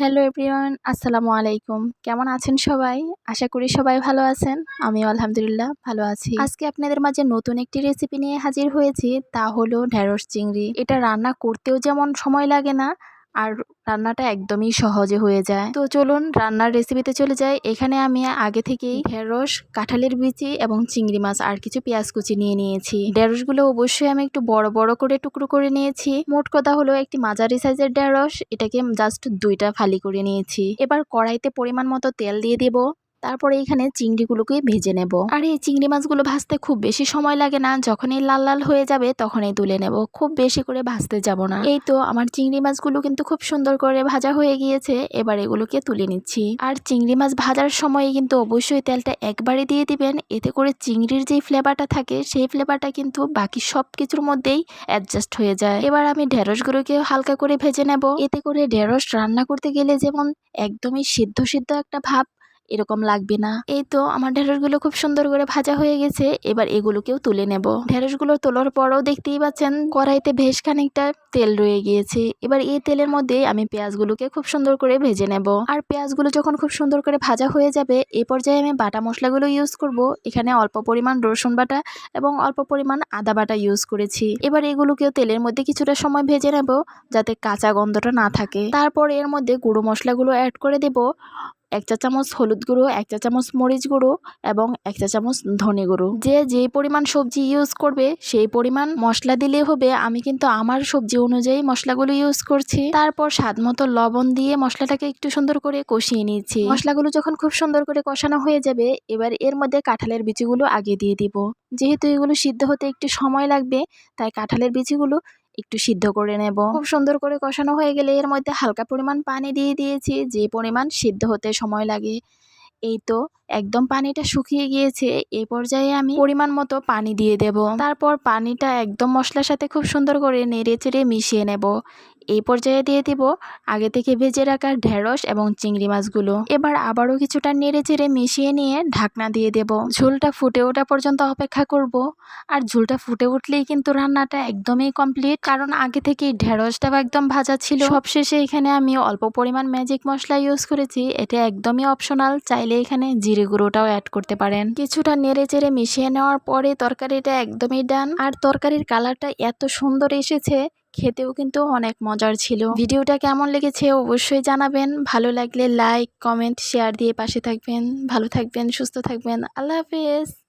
Hello everyone, আসসালামু আলাইকুম। কেমন আছেন সবাই? আশা করি সবাই ভালো আছেন। আমিও আলহামদুলিল্লাহ ভালো আছি। আজকে আপনাদের মাঝে নতুন একটি রেসিপি নিয়ে হাজির হয়েছি, তা হলো ঢেঁড়স চিংড়ি। এটা রান্না করতেও যেমন সময় লাগে না আর রান্নাটা একদমই সহজে হয়ে যায়। তো চলুন রান্নার রেসিপিতে চলে যাই। এখানে আমি আগে থেকেই ঢেঁড়স, কাঁঠালের বিচি এবং চিংড়ি মাছ আর কিছু পেঁয়াজ কুচি নিয়ে নিয়েছি। ঢেঁড়সগুলো অবশ্যই আমি একটু বড় বড় করে টুকরো করে নিয়েছি। মোট কথা হলো একটি মাঝারি সাইজের ঢেঁড়স, এটাকে জাস্ট দুইটা ফালি করে নিয়েছি। এবার কড়াইতে পরিমাণ মতো তেল দিয়ে দেব। তারপরে এখানে চিংড়িগুলোকে ভেজে নেব। আর এই চিংড়ি মাছগুলো ভাজতে খুব বেশি সময় লাগে না, যখনই লাল লাল হয়ে যাবে তখনই তুলে নেব। খুব বেশি করে ভাজতে যাব না। এই তো আমার চিংড়ি মাছগুলো কিন্তু খুব সুন্দর করে ভাজা হয়ে গিয়েছে, এবার এগুলোকে তুলে নিচ্ছি। আর চিংড়ি মাছ ভাজার সময় কিন্তু অবশ্যই তেলটা একবারে দিয়ে দিবেন, এতে করে চিংড়ির যেই ফ্লেভারটা থাকে সেই ফ্লেভারটা কিন্তু বাকি সব কিছুর মধ্যেই অ্যাডজাস্ট হয়ে যায়। এবার আমি ঢেঁড়সগুলোকে হালকা করে ভেজে নেব। এতে করে ঢেঁড়স রান্না করতে গেলে যেমন একদমই সিদ্ধ সিদ্ধ একটা ভাব এরকম লাগবে না। এই তো আমার ঢেঁড়সগুলো খুব সুন্দর করে ভাজা হয়ে গেছে, এবার এগুলোকেও তুলে নেব। ঢেঁড়সগুলো তোলার পরও দেখতেই পাচ্ছেন, কড়াইতে বেশ খানিকটা তেল রয়ে গিয়েছে। এবার এই তেলের মধ্যে আমি পেঁয়াজগুলোকে খুব সুন্দর করে ভেজে নেব। আর পেঁয়াজগুলো যখন খুব সুন্দর করে ভাজা হয়ে যাবে এই পর্যায়ে আমি বাটা মশলাগুলো ইউজ করব। এখানে অল্প পরিমাণ রসুন বাটা এবং অল্প পরিমাণ আদা বাটা ইউজ করেছি। এবার এগুলোকেও তেলের মধ্যে কিছুটা সময় ভেজে নেব, যাতে কাঁচা গন্ধটা না থাকে। তারপর এর মধ্যে গুঁড়ো মশলাগুলো অ্যাড করে দেব। এক চা চামচ হলুদ গুঁড়ো, এক চা চামচ মরিচ গুঁড়ো এবং এক চা চামচ ধনে গুঁড়ো। যে যে পরিমাণ সবজি ইউজ করবে, সেই পরিমাণ মশলা দিলে হবে। আমি কিন্তু আমার সবজি অনুযায়ী মশলাগুলো ইউজ করছি। তারপর স্বাদ মতো লবণ দিয়ে মশলাটাকে একটু সুন্দর করে কষিয়ে নিচ্ছি। মশলাগুলো যখন খুব সুন্দর করে কষানো হয়ে যাবে, এবার এর মধ্যে কাঁঠালের বিচিগুলো আগে দিয়ে দিব। যেহেতু এগুলো সিদ্ধ হতে একটু সময় লাগবে, তাই কাঁঠালের বিচিগুলো একটু সিদ্ধ করে নেব। খুব সুন্দর করে কষানো হয়ে গেলে এর মধ্যে হালকা পরিমাণ পানি দিয়ে দিয়েছি, যে পরিমাণ সিদ্ধ হতে সময় লাগে। এই তো একদম পানিটা শুকিয়ে গিয়েছে, এ পর্যায়ে আমি পরিমাণ মতো পানি দিয়ে দেব। তারপর পানিটা একদম মশলার সাথে খুব সুন্দর করে নেড়ে চেড়ে মিশিয়ে নেব। এই পর্যায়ে দিয়ে দিব আগে থেকে ভেজে রাখা ঢেঁড়স এবং চিংড়ি মাছগুলো। এবার আবারও কিছুটা নেড়ে চেড়ে মিশিয়ে নিয়ে ঢাকনা দিয়ে দেব। ঝোলটা ফুটে ওঠা পর্যন্ত অপেক্ষা করব। আর ঝোলটা ফুটে উঠলেই কিন্তু রান্নাটা একদমই কমপ্লিট কারণ আগে থেকেই ঢেঁড়সটাও একদম ভাজা ছিল। সবশেষে এখানে আমি অল্প পরিমাণ ম্যাজিক মশলা ইউজ করেছি। এটা একদমই অপশনাল চাইলে এখানে জিরে গুঁড়োটাও অ্যাড করতে পারেন। কিছুটা নেড়ে চেড়ে মিশিয়ে নেওয়ার পরে তরকারিটা একদমই ডান আর তরকারির কালারটা এত সুন্দর এসেছে খেতেও কিন্তু অনেক মজার ছিল। ভিডিওটা কেমন লেগেছে অবশ্যই জানাবেন। ভালো লাগলে লাইক কমেন্ট শেয়ার দিয়ে পাশে থাকবেন। ভালো থাকবেন, সুস্থ থাকবেন। আল্লাহ হাফেজ।